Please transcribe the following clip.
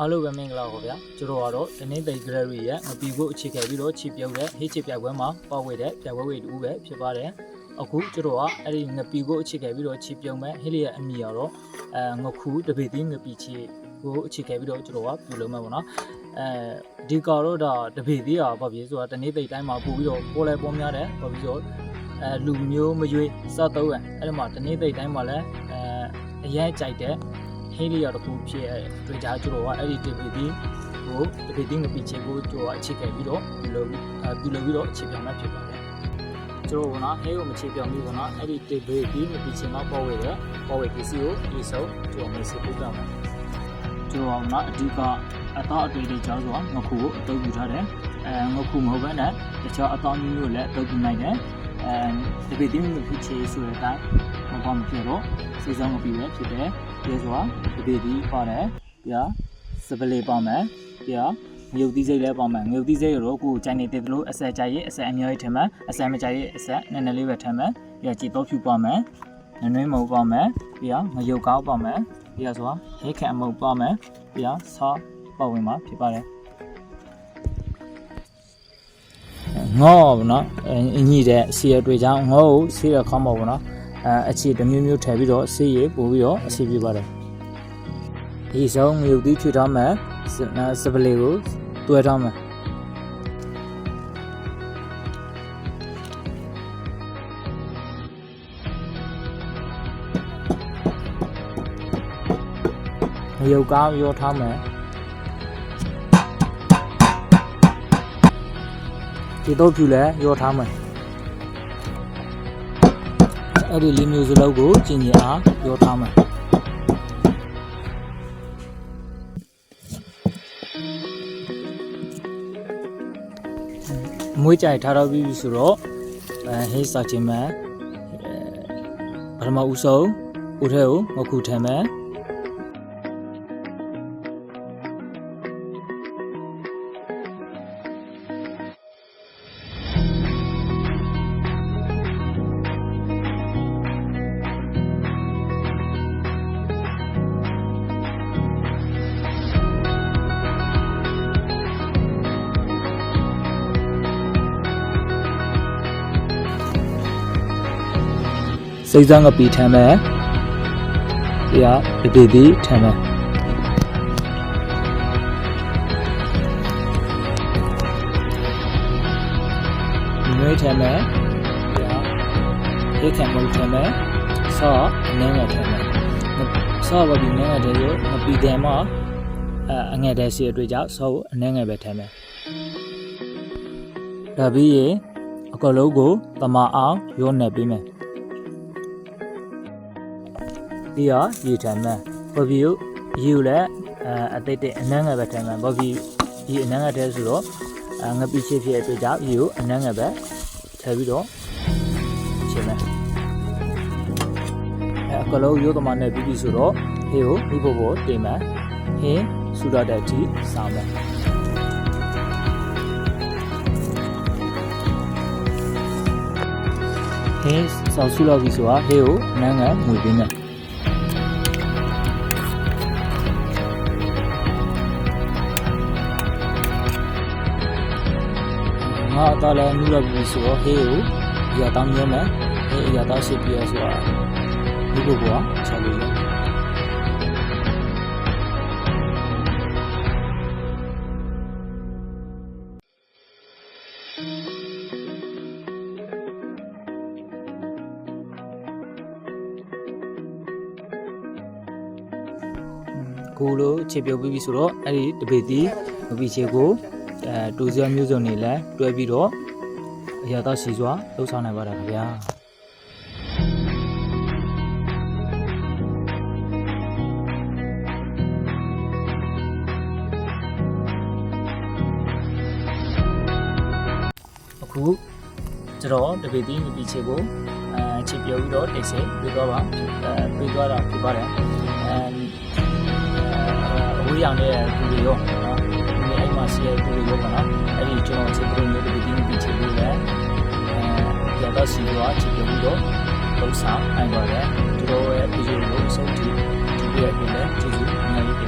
အားလုံးပဲမင်္ဂလာပါဗျာကျွန်တော်ကတော့တနင်္သိ gallery ရဲ့မပီကိုအခြေခံပြီးတော့ခြေပြုတ်တဲ့ဟေးချစ်ပြိုင်ပွဲမှာပါဝေတဲ့ပြိုင်ပွဲဝေတူပဲဖြစ်ပါတယ်အခုကျွန်တော်ကအဲ့ဒီငပီကိုအခြေခံပြီးတော့ခြေပြုတ်မဲ့ဟေးလေးရဲ့အမီကတော့အဲငခုတပေသေးငပီချေကိုအခြေခံပြီးတော့ကျွန်တော်ကပြုလုပ်မှာပေါ့နော်အဲဒီကတော့ဒါတပေသေးอ่ะဗောပြီဆိုတာတနင်္သိတိုင်းမှာပို့ပြီးတော့ပေါ်လဲပေါ်များတယ်ဗောပြီဆိုအဲလူမျိုးမရွေးစတော့ရအဲ့ဒီမှာတနင်္သိတိုင်းမှာလဲအဲအရင်ကြိုက်တဲ့ ဟင်းလေးရတစ်ခုဖြစ်ရတဲ့တွေ့ကြကျွန်တော်ကအဲ့ဒီ DVD ကို DVD ငပိချေကိုကျွန်တော်အခြေခံပြီးတော့ပြုလုပ်အဲပြုလုပ်ပြီးတော့အခြေခံမှဖြစ်ပါတယ်ကျွန်တော်ကနော်ဟဲကိုမခြေပြောင်းပြီးကနော်အဲ့ဒီ DVD ငပိချေမှာပေါ်ဝေတဲ့ပေါ်ဝေပစ္စည်းကိုဒီဆုံးကျွန်တော်မျိုးစစ်ပြပါမယ်ကျွန်တော်ကနော်အဓိကအသားအတွေ့တွေကြောင်းဆိုတာငခုကိုအသုံးပြုထားတယ်အဲငခုမဟုတ်ဘဲနဲ့တခြားအသားမျိုးမျိုးလည်းအသုံးပြုနိုင်တယ်အဲ DVD ငပိချေဆိုတဲ့အတိုင်းမပေါ်မဖြစ်တော့စီစဉ်မပြီးပဲဖြစ်တယ် ပြစွာဒီပေဒီပါတယ်ပြစပလေးပါမယ်ပြငရုတ်သီးစိတ်လည်းပါမယ်ငရုတ်သီးစိတ်ရောကိုကြိုင်နေတဲ့လို့အဆက်ကြရဲ့အဆက်အများကြီးထမ်းမယ်အဆက်မကြရဲ့အဆက်နည်းနည်းလေးပဲထမ်းမယ်ပြကြည်တော့ဖြူပါမယ်နွေးမုံပါမယ်ပြငရုတ်ကောက်ပါမယ်ပြစွာဟဲခန့်မုံပါမယ်ပြဆောပါဝင်မှာဖြစ်ပါတယ်ငေါ့ဗောနော်အညီတဲ့စီရတွေ့ကြောင်းငေါ့ကိုစီးရခေါင်းပါဗောနော် အဲအခြေတစ်မျိုးမျိုးထည့်ပြီးတော့စီးရပို့ပြီးတော့အစီပြပါတယ်ဒီဆုံးငရုတ်သီးချွေထားမယ်စပလေးကိုတွဲထားမယ်ငရုတ်ကောင်းရောထားမယ်ဒီတော့ဖြူလဲရောထားမယ် အဲ့ဒီလေးမျိုးစလုံးကိုကျင်ကျင်အားပြောထားမယ်မွေးကြိုက်ထားတော့ပြီးပြီဆိုတော့အဲဟိစာချင်းမဲ့ပထမဦးဆုံးဦးထဲကိုငခုထဲမယ် စိတ်စမ်းကပီထဲမယ်ပြဒီဒီဒီထဲမယ်မွေးထဲမယ်ပြဟိခံမုတ်ထဲမယ်ဆောအနည်းငယ်ထဲမယ်ဆောဘာဒီနည်းငယ်တဲ့ရောမပီတယ်မအအငယ်တဲ့စီအတွေ့ကြောင့်ဆောအနည်းငယ်ပဲထဲမယ်ဒါပြီးရင်အကလုံးကိုတမအောင်ရောနေပေးမယ် ပြီးတော့ရေထမ်းမယ်ဘော်ဘီကိုရေကိုလည်းအဲအတိတ်တဲ့အနမ်းငယ်ပဲထမ်းမယ်ဘော်ဘီရေအနမ်းငယ်ထဲဆိုတော့အငပိချစ်ဖြစ်တဲ့အတွက်ကြောင့်ရေကိုအနမ်းငယ်ပဲထည့်ပြီးတော့ချင်မယ်အဲအကလုံးရိုးသမားနဲ့ပြီးပြီဆိုတော့ဟေးကိုမိဖို့ဖို့တင်မယ်ဟင်းဆူရတဲ့အထိစားမယ်ဟင်းဆောက်ဆူလောက်ပြီဆိုတာဟေးကိုအနမ်းငယ်ငွေပေးမယ် ငါအသားလည်းနူးတော့ပြီဆိုတော့ဟေးကိုရတောင်းမြဲမယ်ဟေးရတောင်းရှိပြရဆိုတာဒီဘဘောချလို့ရကိုလိုခြေပြုတ်ပြီးပြီဆိုတော့အဲ့ဒီတပေတီမပီချေကို အဲတူစရမျိုးစုံတွေလည်းတွဲပြီးတော့အရာတော့စီစွာလှုပ်ဆောင်နိုင်ပါတာခင်ဗျာအခုကျွန်တော်တပေတီမပီချေကိုအဲခြေပြုတ်ပြီးတော့တိတ်ဆိတ်ပြီးတော့ပါအဲပြီးသွားတာဖြစ်ပါတယ်အဲအဝေးရောင်တဲ့သူတွေရောနော်ဒီအဲ့ မှာရှိတဲ့သူတွေရောပေါ့နော်အဲ့ဒီကျွန်တော်ချက်ပြုတ်မျိုးတပီတီပြီးချေလို့လည်းအဲရတော့စီရောချက်ပြုတ်ပြီးတော့လုံဆောင်နိုင်ပါတယ်ကျွန်တော်ရဲ့ဗီဒီယိုကိုအဆုံးထိကြည့်ပြရတဲ့ကျေးဇူးအများကြီးတင်ပါ